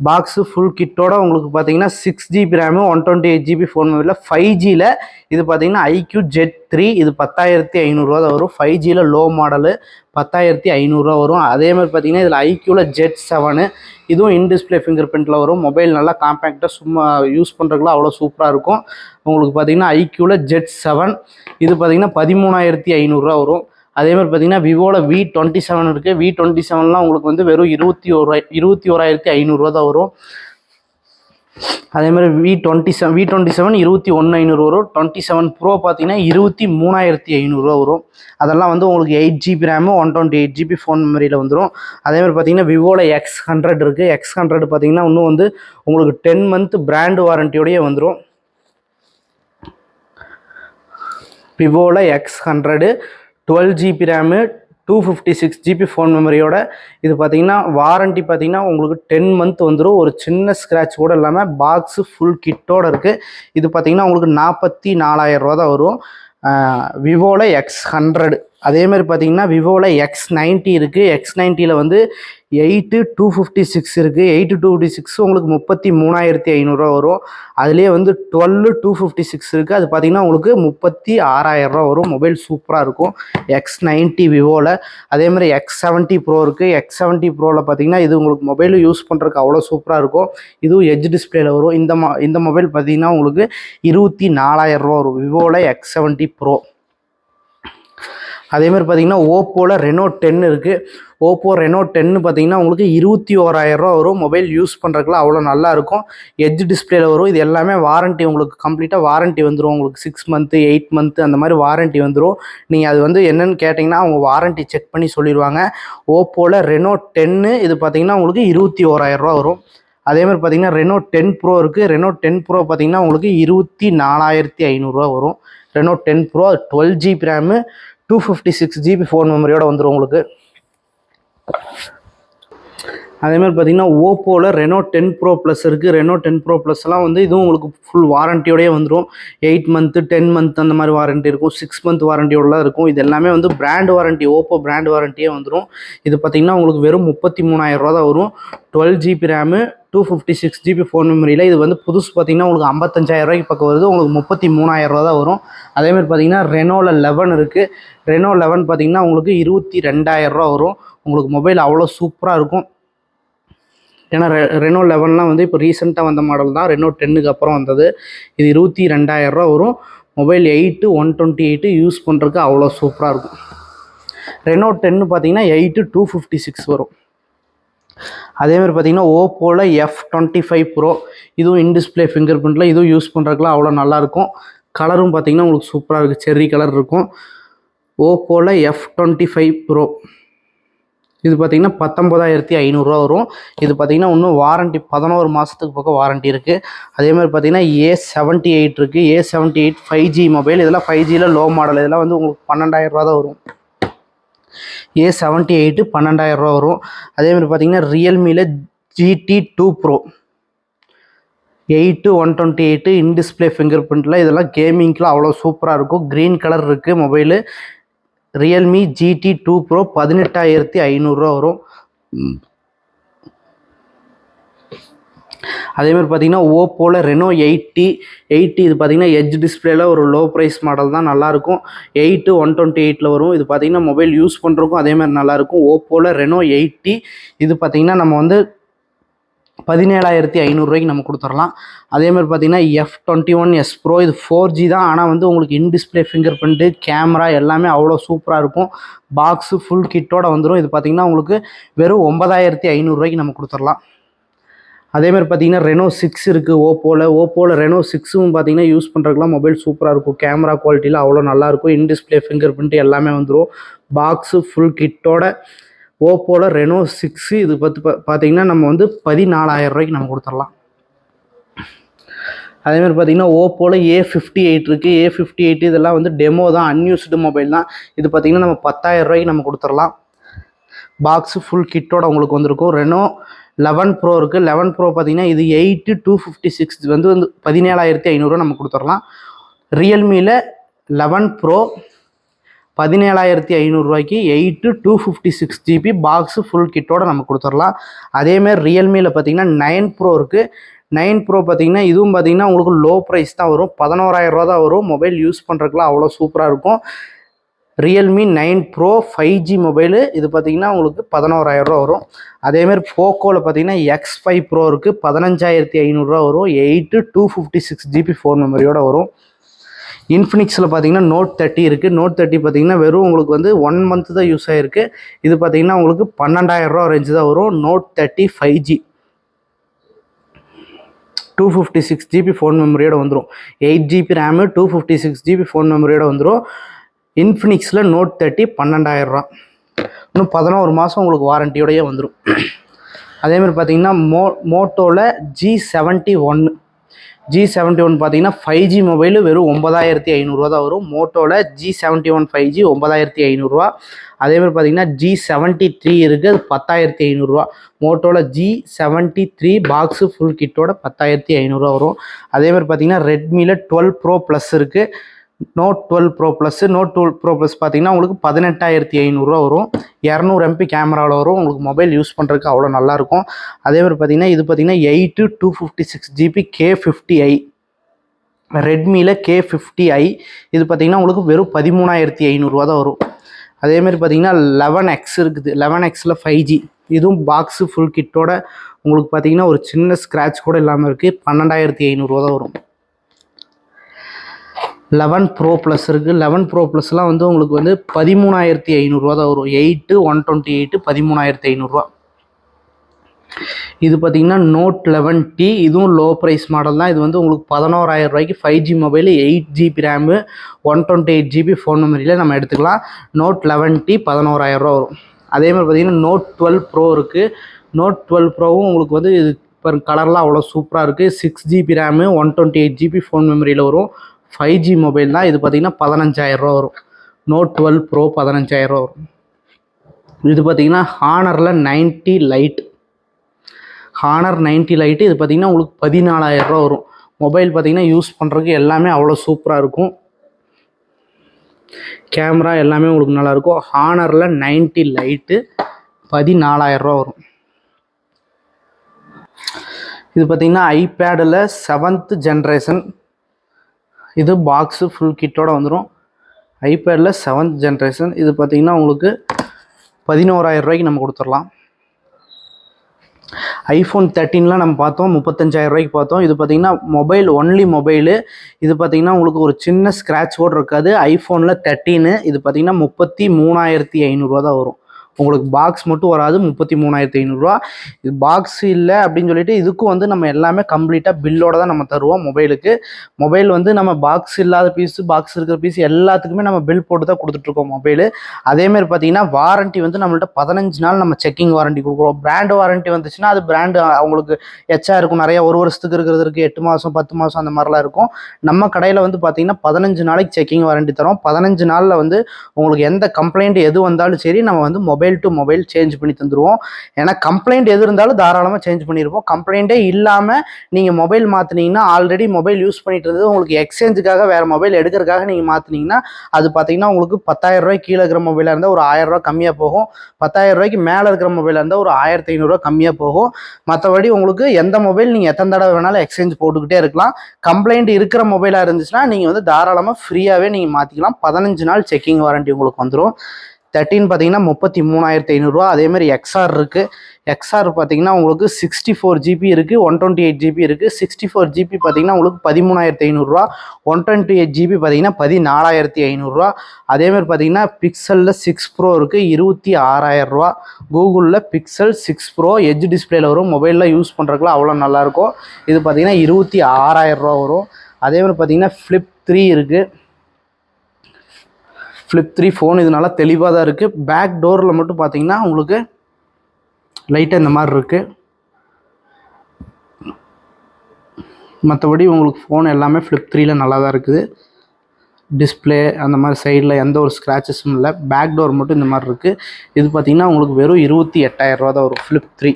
பாக்ஸு ஃபுல் கிட்டோட உங்களுக்கு பார்த்தீங்கன்னா six GB RAM one twenty eight GB phone மொபைலில் ஃபைவ் ஜியில் இது பார்த்தீங்கன்னா ஐக்யூ ஜெட் த்ரீ இது பத்தாயிரத்தி ஐநூறுரூவா தான் வரும். ஃபைவ் ஜியில் லோ மாடலு பத்தாயிரத்தி ஐநூறுரூவா வரும். அதே மாதிரி பார்த்தீங்கன்னா இதில் ஐக்யூவில் ஜெட் செவனு இதுவும் இன்டிஸ்பிளே ஃபிங்கர் பிரிண்ட்டில் வரும். மொபைல் நல்லா காம்பேக்டாக சும்மா யூஸ் பண்ணுறதுக்குலாம் அவ்வளோ சூப்பராக இருக்கும். உங்களுக்கு பார்த்தீங்கன்னா ஐக்யூவில் ஜெட் செவன் இது பார்த்தீங்கன்னா பதிமூணாயிரத்தி ஐநூறுரூவா வரும். அதே மாதிரி பார்த்தீங்கன்னா விவோவில் வி டுவெண்ட்டி செவன் இருக்குது வி டுவெண்ட்டி செவன்லாம் உங்களுக்கு வந்து வெறும் இருபத்தி ஒரு இருபத்தி ஓராயிரத்தி ஐநூறுரூவா தான் வரும். அதே மாதிரி V twenty seven V twenty seven இருபத்தி ஒன்று ஐநூறு வரும். டுவெண்ட்டி செவன் ப்ரோ பார்த்தீங்கன்னா இருபத்தி மூணாயிரத்தி ஐநூறுரூவா வரும். அதெல்லாம் வந்து உங்களுக்கு eight GB RAM one twenty eight GB phone மெமரியில் வந்துடும் அதே மாதிரி பார்த்தீங்கன்னா விவோவில் எக்ஸ் ஹண்ட்ரட் இருக்குது எக்ஸ் ஹண்ட்ரட் பார்த்தீங்கன்னா இன்னும் வந்து உங்களுக்கு டென் மந்த் பிராண்ட் வாரண்டியோடயே வந்துடும் விவோவில் X hundred twelve GB RAM two fifty six GB phone மெமரியோட இது பார்த்தீங்கன்னா வாரண்டி பார்த்தீங்கன்னா உங்களுக்கு டென் மந்த் வந்துடும் ஒரு சின்ன ஸ்க்ராட்ச் கூட இல்லாமல் பாக்ஸு ஃபுல் கிட்டோட இருக்குது இது பார்த்தீங்கன்னா உங்களுக்கு நாற்பத்தி நாலாயிரரூவா தான் வரும். விவோவில் எக்ஸ் ஹண்ட்ரடு அதேமாதிரி பார்த்தீங்கன்னா விவோவில் எக்ஸ் நைன்ட்டி இருக்குது எக்ஸ் நைன்ட்டியில் வந்து எயிட்டு டூ ஃபிஃப்டி சிக்ஸ் இருக்குது எயிட்டு டூ ஃபிஃப்டி சிக்ஸ் உங்களுக்கு முப்பத்தி மூணாயிரத்தி ஐநூறுரூவா வரும். அதுலேயே வந்து டுவெல்லு டூ ஃபிஃப்டி சிக்ஸ் இருக்குது அது பார்த்தீங்கன்னா உங்களுக்கு முப்பத்தி ஆறாயிரரூவா வரும். மொபைல் சூப்பராக இருக்கும். எக்ஸ் நைன்ட்டி விவோவில் அதே மாதிரி எக்ஸ் செவன்ட்டி ப்ரோ இருக்குது எக்ஸ் செவன்ட்டி ப்ரோவில் பார்த்தீங்கன்னா இது உங்களுக்கு மொபைல் யூஸ் பண்ணுறதுக்கு அவ்வளோ சூப்பராக இருக்கும். இதுவும் எஜ் டிஸ்பிளேல வரும். இந்த மொ இந்த மொபைல் பார்த்தீங்கன்னா உங்களுக்கு இருபத்தி நாலாயிரரூவா வரும். விவோவில் எக்ஸ் செவன்ட்டி ப்ரோ அதேமாதிரி பார்த்தீங்கன்னா ஓப்போவில் ரெனோ டென் இருக்குது ஓப்போ ரெனோ டென்னு பார்த்தீங்கன்னா உங்களுக்கு இருபத்தி ஓராயிரரூவா வரும். மொபைல் யூஸ் பண்ணுறதுக்குலாம் அவ்வளோ நல்லாயிருக்கும் எஜ்ஜு டிஸ்பிளேல வரும். இது எல்லாமே வாரண்ட்டி உங்களுக்கு கம்ப்ளீட்டாக வாரண்ட்டி வந்துடும் உங்களுக்கு சிக்ஸ் மந்த்து எயிட் மந்த்து அந்த மாதிரி வாரண்ட்டி வந்துடும் நீங்கள் அது வந்து என்னென்னு கேட்டிங்கன்னா அவங்க வாரண்ட்டி செக் பண்ணி சொல்லிடுவாங்க ஓப்போவில் ரெனோ டென்னு இது பார்த்தீங்கன்னா உங்களுக்கு இருபத்தி ஓராயிரரூவா வரும். அதே மாதிரி பார்த்தீங்கன்னா ரெனோ டென் ப்ரோ இருக்குது ரெனோ டென் ப்ரோ பார்த்தீங்கன்னா உங்களுக்கு இருபத்தி நாலாயிரத்தி ஐநூறுரூவா வரும். Reno ten pro twelve GB RAM two fifty six GB phone மெமரியோட வந்துடும் உங்களுக்கு. அதேமாதிரி பார்த்தீங்கன்னா ஓப்போவில் ரெனோ டென் ப்ரோ ப்ளஸ் இருக்குது ரெனோ டென் ப்ரோ ப்ளஸ்லாம் வந்து இதுவும் உங்களுக்கு ஃபுல் வாரண்டியோடய வந்துடும் எயிட் மந்த்து டென் மந்த் அந்த மாதிரி வாரண்ட்டி இருக்கும். சிக்ஸ் மந்த் வாரண்டியோடலாம் இருக்கும். இது எல்லாமே வந்து பிராண்ட் வாரண்ட்டி ஓப்போ பிராண்ட் வாரண்டியே வந்துடும் இது பார்த்தீங்கன்னா உங்களுக்கு வெறும் முப்பத்தி மூணாயிரரூவா தான் வரும். Twelve GB RAM two fifty six GB phone மெமரியில் இது வந்து புதுசு பார்த்தீங்கன்னா உங்களுக்கு ஐம்பத்தஞ்சாயிரம் ரூபாய்க்கு பக்கம் வருது. உங்களுக்கு முப்பத்தி மூணாயிரரூவா தான் வரும். அதேமாதிரி பார்த்தீங்கன்னா ரெனோவில் லெவன் இருக்குது ரெனோ லெவன் பார்த்தீங்கன்னா உங்களுக்கு இருபத்தி ரெண்டாயிரரூவா வரும். உங்களுக்கு மொபைல் அவ்வளோ சூப்பராக இருக்கும். ஏன்னா ரெ ரெனோ லெவன்லாம் வந்து இப்போ ரீசெண்டாக வந்த மாடல் தான். ரெனோ டென்னுக்கு அப்புறம் வந்தது. இது இருபத்தி ரெண்டாயிரரூவா வரும். Mobile eight one twenty eight use பண்ணுறதுக்கு அவ்வளோ சூப்பராக இருக்கும். ரெனோ டென்னு பார்த்தீங்கன்னா எயிட்டு டூ ஃபிஃப்டி சிக்ஸ் வரும். அதேமாதிரி பார்த்தீங்கன்னா ஓப்போவில் எஃப் டுவெண்ட்டி ஃபைவ் ப்ரோ இதுவும் இன்டிஸ்பிளே ஃபிங்கர் பிரிண்டில் இதுவும் யூஸ் பண்ணுறதுக்குலாம் அவ்வளோ நல்லாயிருக்கும் கலரும் பார்த்தீங்கன்னா உங்களுக்கு சூப்பராக இருக்குது செர்ரி கலர் இருக்கும். ஓப்போவில் எஃப் டுவெண்ட்டி ஃபைவ் ப்ரோ இது பார்த்தீங்கன்னா பத்தொம்பதாயிரத்தி ஐநூறுரூவா வரும். இது பார்த்தீங்கன்னா இன்னும் வாரண்டி பதினோரு மாதத்துக்கு பக்கம் வாரண்டி இருக்குது அதே மாதிரி பார்த்தீங்கன்னா ஏ செவன்ட்டி எயிட் இருக்குது A seventy eight five G mobile இதெல்லாம் ஃபைவ் ஜியில் லோ மாடல் இதெல்லாம் வந்து உங்களுக்கு பன்னெண்டாயிரம் ரூபா தான் வரும். ஏ செவன்ட்டி எயிட்டு பன்னெண்டாயிரரூவா வரும். வரும் அதேமாதிரி பார்த்திங்கன்னா ரியல்மியில் GT two pro eight one twenty eight in display finger பிரிண்டில் இதெல்லாம் கேமிங்க்கெலாம் அவ்வளோ சூப்பராக இருக்கும். க்ரீன் கலர் இருக்குது mobile Realme GT two pro பதினெட்டாயிரத்தி ஐநூறுரூவா வரும். அதேமாதிரி பார்த்தீங்கன்னா ஓப்போவில் ரெனோ எயிட்டி எயிட்டி இது பார்த்தீங்கன்னா எஜ் டிஸ்பிளேல ஒரு லோ ப்ரைஸ் மாடல் தான் நல்லாயிருக்கும். எயிட்டு ஒன் டுவெண்ட்டி எயிட்டில் வரும். இது பார்த்தீங்கன்னா மொபைல் யூஸ் பண்ணுறக்கும் அதேமாதிரி நல்லாயிருக்கும். ஓப்போவில் ரெனோ எயிட்டி இது பார்த்தீங்கன்னா நம்ம வந்து பதினேழாயிரத்தி ஐநூறுரூவாய்க்கு நம்ம கொடுத்துடலாம். அதேமாதிரி பார்த்தீங்கன்னா F twenty one S pro இது ஃபோர் ஜி தான். ஆனால் வந்து உங்களுக்கு in display finger print camera எல்லாமே அவ்வளோ சூப்பராக இருக்கும். பாக்ஸு ஃபுல் கிட்டோட வந்துடும் இது பார்த்தீங்கன்னா உங்களுக்கு வெறும் ஒன்பதாயிரத்தி ஐநூறுரூவாய்க்கு நம்ம கொடுத்துடலாம். அதேமாதிரி பார்த்தீங்கன்னா ரெனோ சிக்ஸ் இருக்குது ஓப்போவில் ஓப்போவில் ரெனோ சிக்ஸும் பார்த்தீங்கன்னா யூஸ் பண்ணுறதுக்குலாம் மொபைல் சூப்பராக இருக்கும். கேமரா குவாலிட்டியில் அவ்வளோ நல்லாயிருக்கும் இன் டிஸ்பிளே ஃபிங்கர் பிரிண்ட் எல்லாமே வந்துடும் பாக்ஸு ஃபுல் கிட்டோட ஓப்போவில் ரெனோ சிக்ஸு இது பத்து பா பார்த்தீங்கன்னா நம்ம வந்து பதினாலாயிரம் ரூபாய்க்கு நம்ம கொடுத்துடலாம். அதேமாதிரி பார்த்தீங்கன்னா ஓப்போவில் ஏ ஃபிஃப்டி எயிட் இருக்குது ஏ ஃபிஃப்டி எயிட் இதெல்லாம் வந்து டெமோ தான் அன்யூஸ்டு மொபைல் தான். இது பார்த்தீங்கன்னா நம்ம பத்தாயிரம் ரூபாய்க்கு நம்ம கொடுத்துடலாம். பாக்ஸு ஃபுல் கிட்டோட உங்களுக்கு வந்திருக்கும். ரெனோ லெவன் ப்ரோ இருக்குது லெவன் ப்ரோ பார்த்தீங்கன்னா இது எயிட்டு டூ ஃபிஃப்டி சிக்ஸ் வந்து வந்து பதினேழாயிரத்தி ஐநூறுரூவா நம்ம கொடுத்துடலாம். ரியல்மியில் லெவன் ப்ரோ பதினேழாயிரத்தி ஐநூறுரூவாய்க்கு eight two fifty six GB box full கிட்டோட நம்ம கொடுத்துடலாம். அதேமாதிரி ரியல்மியில் பார்த்தீங்கன்னா நைன் ப்ரோ இருக்குது நைன் ப்ரோ பார்த்தீங்கன்னா இதுவும் பார்த்தீங்கன்னா உங்களுக்கு லோ ப்ரைஸ் தான் வரும். பதினோராயிரரூவா தான் வரும். மொபைல் யூஸ் பண்ணுறதுக்குலாம் அவ்வளோ சூப்பராக இருக்கும். Realme nine pro five G mobile இது பார்த்தீங்கன்னா உங்களுக்கு பதினோராயிரரூவா வரும். அதேமாதிரி போக்கோவில் பார்த்தீங்கன்னா எக்ஸ் ஃபைவ் ப்ரோ இருக்குது பதினஞ்சாயிரத்தி ஐநூறுரூவா வரும். Eight two fifty six GB phone மெமரியோட வரும். இன்ஃபினிக்ஸில் பார்த்தீங்கன்னா நோட் தேர்ட்டி இருக்குது நோட் தேர்ட்டி பார்த்தீங்கன்னா வெறும் உங்களுக்கு வந்து ஒன் மந்த் தான் யூஸ் ஆகிருக்கு இது பார்த்தீங்கன்னா உங்களுக்கு பன்னெண்டாயிரரூவா ரேஞ்சு தான் வரும். Note thirty five G two fifty six GB phone மெமரியோட வந்துடும் eight GB RAM two fifty six GB phone மெமரியோட வந்துடும் இன்ஃபினிக்ஸில் நோட் தேர்ட்டி பன்னெண்டாயிரரூவா இன்னும் பதினோரு மாதம் உங்களுக்கு வாரண்டியோடயே வந்துடும் அதேமாதிரி பார்த்தீங்கன்னா மோ மோட்டோவில் ஜி செவன்ட்டி ஒன்று ஜி செவன்ட்டி ஒன் பார்த்தீங்கன்னா ஃபைவ் ஜி மொபைலு வெறும் ஒன்பதாயிரத்தி ஐநூறுரூவா தான் வரும். மோட்டோவில் G seventy one five G ஒன்பதாயிரத்தி ஐநூறுரூவா அதேமாதிரி பார்த்தீங்கன்னா ஜி செவன்ட்டி த்ரீ இருக்குது அது பத்தாயிரத்தி ஐநூறுரூவா மோட்டோவில் G seventy three box full கிட்டோட பத்தாயிரத்தி ஐநூறுரூவா வரும். அதேமாதிரி பார்த்தீங்கன்னா ரெட்மியில் டுவெல் ப்ரோ ப்ளஸ் இருக்குது note twelve pro plus note twelve pro plus பார்த்தீங்கன்னா உங்களுக்கு பதினெட்டாயிரத்தி ஐநூறுரூவா வரும். இரநூறு எம்பி கேமராவில் வரும். உங்களுக்கு மொபைல் யூஸ் பண்ணுறதுக்கு அவ்வளோ நல்லாயிருக்கும் அதே மாதிரி பார்த்தீங்கன்னா இது பார்த்தீங்கன்னா eight two fifty six GB K fifty I ரெட்மியில் K fifty I இது பார்த்தீங்கன்னா உங்களுக்கு வெறும் பதிமூணாயிரத்தி ஐநூறுரூவா தான் வரும். அதேமாதிரி பார்த்தீங்கன்னா லெவன் எக்ஸ் இருக்குது. லெவன் எக்ஸில் ஃபைவ் ஜி இதுவும் பாக்ஸு ஃபுல் கிட்டோட உங்களுக்கு பார்த்தீங்கன்னா ஒரு சின்ன ஸ்க்ராட்ச் கூட இல்லாமல் இருக்குது பன்னெண்டாயிரத்தி ஐநூறுரூவா தான் வரும். லெவன் ப்ரோ ப்ளஸ் இருக்குது லெவன் ப்ரோ ப்ளஸ்லாம் வந்து உங்களுக்கு வந்து பதிமூணாயிரத்தி ஐநூறுரூவா தான் வரும். எயிட்டு ஒன் டுவெண்ட்டி எயிட்டு பதிமூணாயிரத்தி ஐநூறுரூவா இது பார்த்தீங்கன்னா நோட் லெவன் டி இதுவும் லோ ப்ரைஸ் மாடல் தான். இது வந்து உங்களுக்கு பதினோராயிரம் ரூபாய்க்கு five G mobile eight GB RAM one twenty eight GB phone மெமரியில் நம்ம எடுத்துக்கலாம். நோட் லெவன் டி பதினோராயிரம் ரூபா வரும். அதே மாதிரி பார்த்தீங்கன்னா நோட் டுவெல் ப்ரோ இருக்குது நோட் டுவெல் ப்ரோவும் உங்களுக்கு வந்து இது இப்போ கலர்லாம் அவ்வளோ சூப்பராக இருக்குது six GB RAM one twenty eight GB phone மெமரியில் வரும். ஃபைவ் ஜி மொபைல் தான் இது பார்த்தீங்கன்னா பதினஞ்சாயிரரூவா வரும். நோட் டுவெல் ப்ரோ பதினஞ்சாயிரரூவா வரும். இது பார்த்தீங்கன்னா ஹானரில் ninety lite Honor ninety lite இது பார்த்திங்கன்னா உங்களுக்கு பதினாலாயிரம் ரூபா வரும். மொபைல் பார்த்திங்கன்னா யூஸ் பண்ணுறதுக்கு எல்லாமே அவ்வளோ சூப்பராக இருக்கும். கேமரா எல்லாமே உங்களுக்கு நல்லாயிருக்கும் ஹானரில் நைன்ட்டி லைட்டு பதினாலாயிரம் ரூபா வரும். இது பார்த்தீங்கன்னா ஐபேடில் செவன்த்து ஜென்ரேஷன் இது பாக்ஸு ஃபுல் கிட்டோட வந்துடும் ஐபேடில் செவன்த் ஜென்ரேஷன் இது பார்த்தீங்கன்னா உங்களுக்கு பதினோராயிரம் ரூபாய்க்கு நம்ம கொடுத்துடலாம். ஐஃபோன் தேர்ட்டீன்லாம் நம்ம பார்த்தோம் முப்பத்தஞ்சாயிரம் ரூபாய்க்கு பார்த்தோம். இது பார்த்தீங்கன்னா மொபைல் ஒன்லி மொபைலு இது பார்த்தீங்கன்னா உங்களுக்கு ஒரு சின்ன ஸ்க்ராட்ச் கூட இருக்காது. ஐஃபோனில் தேர்ட்டீனு இது பார்த்தீங்கன்னா முப்பத்தி மூணாயிரத்தி ஐநூறுரூவா தான் வரும். உங்களுக்கு பாக்ஸ் மட்டும் வராது முப்பத்தி மூணாயிரத்தி ஐநூறுரூவா இது பாக்ஸ் இல்லை அப்படின்னு சொல்லிட்டு இதுக்கும் வந்து நம்ம எல்லாமே கம்ப்ளீட்டாக பில்லோட தான் நம்ம தருவோம் மொபைலுக்கு மொபைல் வந்து நம்ம பாக்ஸ் இல்லாத பீஸு பாக்ஸ் இருக்கிற பீஸ் எல்லாத்துக்குமே நம்ம பில் போட்டு தான் கொடுத்துட்ருக்கோம் மொபைலு அதேமாதிரி பார்த்தீங்கன்னா வாரண்ட்டி வந்து நம்மள்ட்ட பதினஞ்சு நாள் நம்ம செக்கிங் வாரண்ட்டி கொடுக்குறோம். பிராண்ட் வாரண்ட்டி வந்துச்சுன்னா அது பிராண்டு அவங்களுக்கு எச்சா இருக்கும். நிறைய ஒரு வருஷத்துக்கு இருக்கிறது இருக்குது எட்டு மாதம் பத்து மாதம் அந்த மாதிரிலாம் இருக்கும். நம்ம கடையில் வந்து பார்த்தீங்கன்னா பதினஞ்சு நாளைக்கு செக்கிங் வாரண்ட்டி தரோம் பதினஞ்சு நாளில் வந்து உங்களுக்கு எந்த கம்ப்ளைண்ட் எது வந்தாலும் சரி நம்ம வந்து மொபைல் டு மொபைல் சேஞ்ச் பண்ணி தந்துடுவோம் ஏன்னா கம்ப்ளைண்ட் எது இருந்தாலும் தாராளமாக சேஞ்ச் பண்ணியிருப்போம் கம்ப்ளைண்ட்டே இல்லாமல் நீங்கள் மொபைல் மாற்றினீங்கன்னா ஆல்ரெடி மொபைல் யூஸ் பண்ணிட்டு இருந்தது உங்களுக்கு எக்ஸ்சேஞ்சுக்காக வேறு மொபைல் எடுக்கிறதுக்காக நீங்கள் மாற்றினீங்கன்னா அது பார்த்தீங்கன்னா உங்களுக்கு பத்தாயிரம் ரூபாய் கீழே இருக்கிற மொபைலாக இருந்தால் ஒரு ஆயிரம் ரூபா கம்மியாக போகும். பத்தாயிரம் ரூபாய்க்கு மேலே இருக்கிற மொபைலாக இருந்தால் ஒரு ஆயிரத்தி ஐநூறுரூவா கம்மியாக போகும். மற்றபடி உங்களுக்கு எந்த மொபைல் நீங்கள் எத்தனை தடவை வேணாலும் எக்ஸ்சேஞ்ச் போட்டுக்கிட்டே இருக்கலாம். கம்ப்ளைண்ட் இருக்கிற மொபைலாக இருந்துச்சுன்னா நீங்கள் வந்து தாராளமாக ஃப்ரீயாகவே நீங்கள் மாற்றிக்கலாம் பதினஞ்சு நாள் செக்கிங் வாரண்டி உங்களுக்கு வந்துடும் தேர்ட்டின் பார்த்தீங்கன்னா முப்பத்தி மூணாயிரத்தி ஐநூறுரூவா அதேமாதிரி எக்ஸ்ஆர் இருக்குது எக்ஸ்ஆர் பார்த்தீங்கன்னா உங்களுக்கு சிக்ஸ்டி ஃபோர் ஜிபி இருக்குது ஒன் டுவெண்ட்டி எயிட் ஜிபி இருக்குது சிக்ஸ்டி ஃபோர் ஜிபி பார்த்தீங்கன்னா உங்களுக்கு பதிமூணாயிரத்தி ஐநூறுரூவா ஒன் டுவெண்ட்டி எயிட் ஜிபி பார்த்தீங்கன்னா பதினாலாயிரத்தி ஐநூறுரூவா அதேமாதிரி பார்த்தீங்கன்னா பிக்சலில் சிக்ஸ் ப்ரோ இருக்குது இருபத்தி ஆறாயிரரூவா கூகுளில் பிக்சல் சிக்ஸ் ப்ரோ எஜ் டிஸ்பிளேல வரும். மொபைலில் யூஸ் பண்ணுறதுக்குலாம் அவ்வளோ நல்லாயிருக்கும். இது பார்த்தீங்கன்னா இருபத்தி ஆறாயிரரூவா வரும். அதேமாதிரி பார்த்தீங்கன்னா ஃப்ளிப் த்ரீ இருக்குது ஃப்ளிப் த்ரீ ஃபோன் இது நல்லா தெளிவாக தான் இருக்குது பேக் டோரில் மட்டும் பார்த்தீங்கன்னா உங்களுக்கு லைட்டாக இந்த மாதிரி இருக்குது மற்றபடி உங்களுக்கு ஃபோன் எல்லாமே ஃப்ளிப் த்ரீயில் நல்லா தான் இருக்குது. டிஸ்பிளே அந்த மாதிரி சைடில் எந்த ஒரு ஸ்க்ராச்சஸும் இல்லை. பேக் டோர் மட்டும் இந்த மாதிரி இருக்குது இது பார்த்தீங்கன்னா உங்களுக்கு வெறும் இருபத்தி எட்டாயிரரூவா தான் வரும். ஃப்ளிப் த்ரீ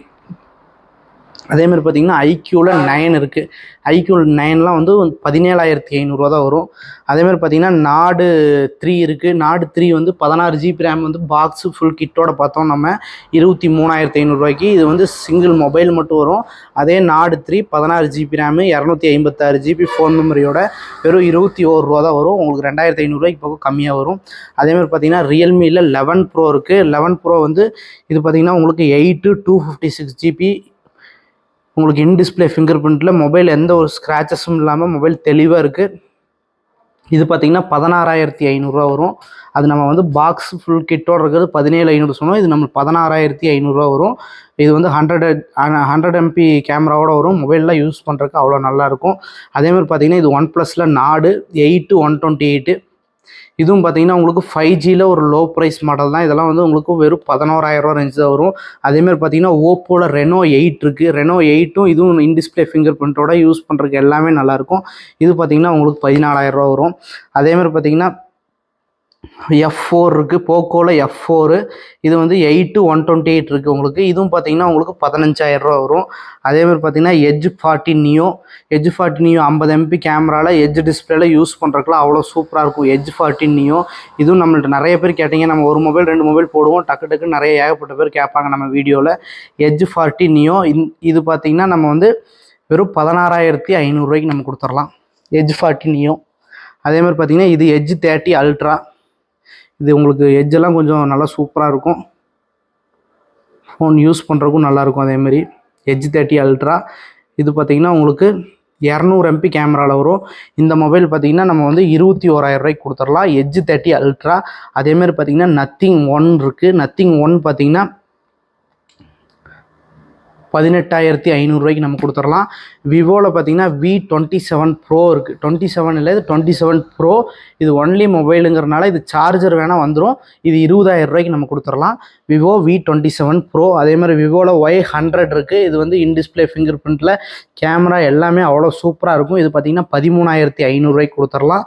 அதேமாதிரி பார்த்தீங்கன்னா ஐக்யூவில் நைன் இருக்குது ஐக்யூவில் நைன்லாம் வந்து பதினேழாயிரத்தி ஐநூறுரூவா தான் வரும். அதேமாதிரி பார்த்தீங்கன்னா நாடு த்ரீ இருக்குது நாடு த்ரீ வந்து பதினாறு ஜிபி ரேம் வந்து பாக்ஸு ஃபுல் கிட்டோட பார்த்தோம் நம்ம. இருபத்தி மூணாயிரத்தி ஐநூறுரூவாய்க்கு இது வந்து சிங்கிள் மொபைல் மட்டும் வரும். அதே நாடு த்ரீ பதினாறு ஜிபி ரேமு இரநூத்தி ஐம்பத்தாறு ஜிபி ஃபோன் மெமரியோட வெறும் இருபத்தி ஒரு ரூபா தான் வரும். உங்களுக்கு ரெண்டாயிரத்தி ஐநூறுரூவாய்க்கு பக்கம் கம்மியாக வரும். அதேமாதிரி பார்த்தீங்கன்னா ரியல்மியில் லெவன் ப்ரோ இருக்குது லெவன் ப்ரோ வந்து இது பார்த்தீங்கன்னா உங்களுக்கு eight two fifty six GB உங்களுக்கு இன் டிஸ்பிளே ஃபிங்கர் பிரிண்ட்டில் மொபைல் எந்த ஒரு ஸ்க்ராச்சஸும் இல்லாமல் மொபைல் தெளிவாக இருக்குது இது பார்த்திங்கன்னா பதினாறாயிரத்தி ஐநூறுரூவா வரும். அது நம்ம வந்து பாக்ஸ் ஃபுல் கிட்டோடு இருக்கிறது பதினேழு ஐநூறு சொன்னோம். இது நம்மளுக்கு பதினாறாயிரத்தி ஐநூறுரூவா வரும். இது வந்து ஹண்ட்ரட் ஹண்ட்ரட் எம்பி கேமராவோட வரும். மொபைல்லாம் யூஸ் பண்ணுறதுக்கு அவ்வளோ நல்லாயிருக்கும் அதேமாதிரி பார்த்தீங்கன்னா இது ஒன் ப்ளஸில் நாடு எயிட்டு ஒன் டுவெண்ட்டி எயிட்டு இதுவும் பார்த்தீங்கன்னா உங்களுக்கு ஃபைவ் ஜியில் ஒரு லோ ப்ரைஸ் மாடல் தான். இதெல்லாம் வந்து உங்களுக்கு வெறும் பதினோராயிரரூவா ரேஞ்ச் தான் வரும். அதேமாதிரி பார்த்தீங்கன்னா ஓப்போவில் ரெனோ எயிட் இருக்குது ரெனோ எயிட்டும் இதுவும் இன்டிஸ்பிளே ஃபிங்கர் பிரிண்ட்டோட யூஸ் பண்ணுறதுக்கு எல்லாமே நல்லாயிருக்கும் இது பார்த்தீங்கன்னா உங்களுக்கு பதினாலாயிரரூவா வரும். அதேமாதிரி பார்த்தீங்கன்னா எஃப் ஃபோர் இருக்குது போக்கோவில் எஃப் ஃபோரு இது வந்து எயிட்டு ஒன் டுவெண்ட்டி எயிட் இருக்குது உங்களுக்கு. இதுவும் பார்த்தீங்கன்னா உங்களுக்கு பதினஞ்சாயிரரூவா வரும். அதேமாதிரி பார்த்தீங்கன்னா edge forty neo edge forty neo ஐம்பது எம்பி கேமராவில் எஜ் டிஸ்பிளேல யூஸ் பண்ணுறதுக்குலாம் அவ்வளோ சூப்பராக இருக்கும் எஜ் ஃபார்ட்டி நியோ இதுவும் நம்மள்ட்ட நிறைய பேர் கேட்டீங்க நம்ம ஒரு மொபைல் ரெண்டு மொபைல் போடுவோம் டக்கு டக்கு நிறைய ஏகப்பட்ட பேர் கேட்பாங்க நம்ம வீடியோவில் எஜ் ஃபார்ட்டி நியோ இது பார்த்தீங்கன்னா நம்ம வந்து வெறும் பதினாறாயிரத்தி ஐநூறுரூவாய்க்கு நம்ம கொடுத்துடலாம் எஜ் ஃபார்ட்டி நியோ அதேமாதிரி பார்த்தீங்கன்னா இது எஜ் தேர்ட்டி அல்ட்ரா இது உங்களுக்கு எட்ஜெல்லாம் கொஞ்சம் நல்லா சூப்பராக இருக்கும். ஃபோன் யூஸ் பண்ணுறதுக்கும் நல்லாயிருக்கும் அதேமாரி எட்ஜ் தேர்ட்டி அல்ட்ரா இது பார்த்திங்கன்னா உங்களுக்கு இரநூறு எம்பி கேமராவில் வரும். இந்த மொபைல் பார்த்திங்கன்னா நம்ம வந்து இருபத்தி ஓராயிரம் ரூபாய்க்கு கொடுத்துடலாம். எட்ஜ் தேர்ட்டி அல்ட்ரா அதேமாரி பார்த்திங்கன்னா நத்திங் ஒன் இருக்குது நத்திங் ஒன் பார்த்திங்கன்னா பதினெட்டாயிரத்தி ஐநூறுரூவாய்க்கு நம்ம கொடுத்துடலாம். விவோவில் பார்த்தீங்கன்னா வி டுவெண்ட்டி செவன் ப்ரோ இருக்குது டுவெண்ட்டி செவன் இல்லை இது டுவெண்ட்டி செவன் ப்ரோ இது ஒன்லி மொபைலுங்கிறனால இது சார்ஜர் வேணால் வந்துடும் இது இருபதாயிரம் ரூபாய்க்கு நம்ம கொடுத்துடலாம். Vivo V twenty seven pro அதே மாதிரி விவோவில் ஒய் ஹண்ட்ரட் இருக்குது இது வந்து இன் டிஸ்பிளே ஃபிங்கர் பிரிண்ட்டில் கேமரா எல்லாமே அவ்வளோ சூப்பராக இருக்கும். இது பார்த்தீங்கன்னா பதிமூணாயிரத்தி ஐநூறுரூவாய்க்கு கொடுத்துடலாம்.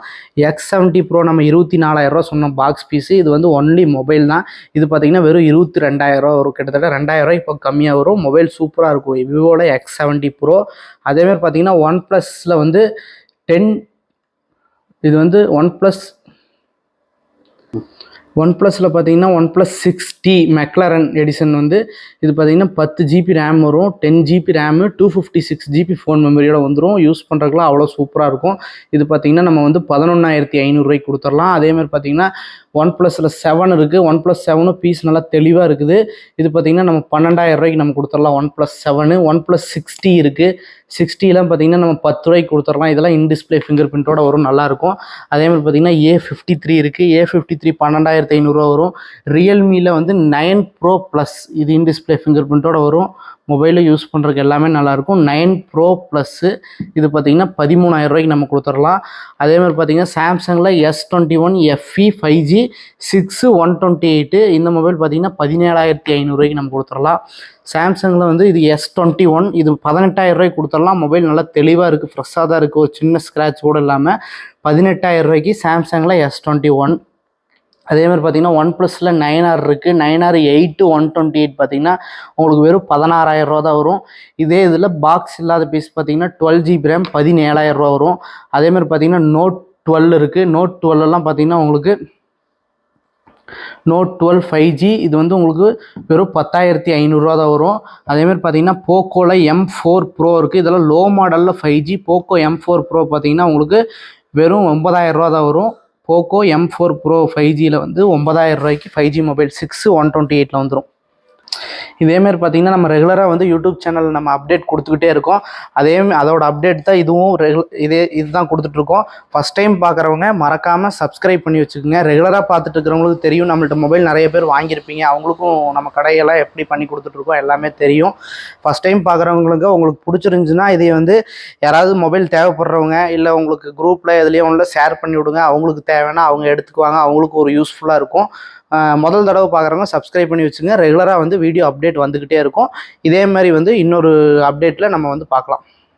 எக்ஸ் செவன்ட்டி ப்ரோ நம்ம இருபத்தி நாலாயிரரூவா சொன்னோம் பாக்ஸ் பீஸு இது வந்து ஒன்லி மொபைல் தான். இது பார்த்தீங்கன்னா வெறும் இருபத்தி ரெண்டாயிரரூவா வரும். கிட்டத்தட்ட ரெண்டாயிரரூவா இப்போ கம்மியாக வரும். மொபைல் சூப்பராக இருக்கும். விவோவில் எக்ஸ் செவன்ட்டி ப்ரோ அதேமாதிரி பார்த்தீங்கன்னா ஒன் ப்ளஸில் வந்து டென் இது வந்து ஒன் ப்ளஸ் ஒன் ப்ளஸில் பார்த்தீங்கன்னா one plus six T McLaren edition வந்து இது பார்த்தீங்கன்னா பத்து ஜிபி ரேம் வரும் ten GB RAM two fifty six GB phone மெமரியோட வந்துடும் யூஸ் பண்ணுறதுக்குலாம் அவ்வளோ சூப்பராக இருக்கும். இது பார்த்தீங்கன்னா நம்ம வந்து பதினொன்றாயிரத்தி ஐநூறுரூவாய்க்கு கொடுத்துடலாம். அதேமாதிரி பார்த்தீங்கன்னா ஒன் ப்ளஸில் செவன் இருக்குது ஒன் ப்ளஸ் செவனும் பீஸ் நல்லா தெளிவாக இருக்குது. இது பார்த்தீங்கன்னா நம்ம பன்னெண்டாயிரம் ரூபாய்க்கு நம்ம கொடுத்துடலாம். One plus seven one plus sixty இருக்குது சிக்ஸ்டிலாம் பார்த்தீங்கன்னா நம்ம பத்து ரூபாய்க்கு கொடுத்துடலாம். இதெல்லாம் இன் டிஸ்பிளே ஃபிங்கர் பிரிண்ட்டோட வரும். நல்லாயிருக்கும் அதே மாதிரி பார்த்தீங்கன்னா ஏ ஃபிஃப்டி த்ரீ இருக்குது ஏ ஃபிஃப்டி த்ரீ பன்னெண்டாயிரத்தி ஐநூறுரூவா வரும். ரியல்மியில் வந்து நைன் ப்ரோ ப்ளஸ் இது இன் டிஸ்பிளே ஃபிங்கர் பிரிண்ட்டோட வரும். மொபைலில் யூஸ் பண்ணுறதுக்கு எல்லாமே நல்லாயிருக்கும் நைன் ப்ரோ ப்ளஸ்ஸு இது பார்த்தீங்கன்னா பதிமூணாயிரம் ரூபாய்க்கு நம்ம கொடுத்துடலாம். அதேமாதிரி பார்த்திங்கன்னா பார்த்தீங்கன்னா சாம்சங்கில் S twenty one FE five G six one twenty eight இந்த மொபைல் பார்த்தீங்கன்னா பதினேழாயிரத்தி ஐநூறுரூவாய்க்கு நம்ம கொடுத்துடலாம். சாம்சங்கில் வந்து இது எஸ் டுவெண்ட்டி ஒன் இது பதினெட்டாயிரம் ரூபாய்க்கு கொடுத்துடலாம். மொபைல் நல்லா தெளிவாக இருக்குது ஃப்ரெஷ்ஷாக தான் இருக்குது. ஒரு சின்ன ஸ்க்ராட்ச் கூட இல்லாமல் பதினெட்டாயிரம் ரூபாய்க்கு சாம்சங்கில் எஸ் டுவெண்ட்டி ஒன். அதே மாதிரி பார்த்தீங்கன்னா ஒன் ப்ளஸில் நைன் ஆர் இருக்குது. Nine R eight one twenty eight பார்த்தீங்கன்னா உங்களுக்கு வெறும் பதினாறாயிரம் ரூபா தான் வரும். இதே இதில் பாக்ஸ் இல்லாத பீஸ் பார்த்தீங்கன்னா டுவெல் ஜிபி ரேம் பதினேழாயிரம் ரூபா வரும். அதேமாதிரி பார்த்தீங்கன்னா நோட் டுவெல் இருக்குது. நோட் டுவெல்லாம் பார்த்தீங்கன்னா உங்களுக்கு நோட் டுவெல் ஃபைவ் ஜி இது வந்து உங்களுக்கு வெறும் பத்தாயிரத்தி ஐநூறுரூவா தான் வரும். அதேமாதிரி பார்த்தீங்கன்னா போக்கோவில் எம் ஃபோர் ப்ரோ இருக்குது இதெல்லாம் லோ மாடலில் five G Poco M four pro பார்த்தீங்கன்னா உங்களுக்கு வெறும் ஒன்பதாயிரரூவா தான் வரும். Poco M four pro five ஜியில் வந்து ஒன்பதாயிரம் ரூபாய்க்கு five G mobile six one twenty எயிட்டில் வந்துடும் இதேமாரி பார்த்தீங்கன்னா நம்ம ரெகுலராக வந்து யூடியூப் சேனல் நம்ம அப்டேட் கொடுத்துக்கிட்டே இருக்கோம். அதே அதோட அப்டேட் தான் இதுவும் ரெகு இதே இதுதான் கொடுத்துட்ருக்கோம். ஃபஸ்ட் டைம் பார்க்குறவங்க மறக்காமல் சப்ஸ்கிரைப் பண்ணி வச்சுக்கோங்க. ரெகுலராக பார்த்துட்டு இருக்கிறவங்களுக்கு தெரியும். நம்மள்ட்ட மொபைல் நிறைய பேர் வாங்கியிருப்பீங்க. அவங்களுக்கும் நம்ம கடையெல்லாம் எப்படி பண்ணி கொடுத்துட்ருக்கோம் எல்லாமே தெரியும். ஃபஸ்ட் டைம் பார்க்குறவங்களுக்கு உங்களுக்கு பிடிச்சிருந்துச்சுன்னா இதை வந்து யாராவது மொபைல் தேவைப்படுறவங்க இல்லை உங்களுக்கு குரூப்பில் எதுலேயும் ஒன்றில் ஷேர் பண்ணி விடுங்க. அவங்களுக்கு தேவைன்னா அவங்க எடுத்துக்குவாங்க. அவங்களுக்கு ஒரு யூஸ்ஃபுல்லாக இருக்கும். முதல் தடவை பார்க்குறவங்க சப்ஸ்கிரைப் பண்ணி வச்சுங்க. ரெகுலராக வந்து வீடியோ அப்டேட் வந்துக்கிட்டே இருக்கும். இதே மாதிரி வந்து இன்னொரு அப்டேட்டில் நம்ம வந்து பார்க்கலாம்.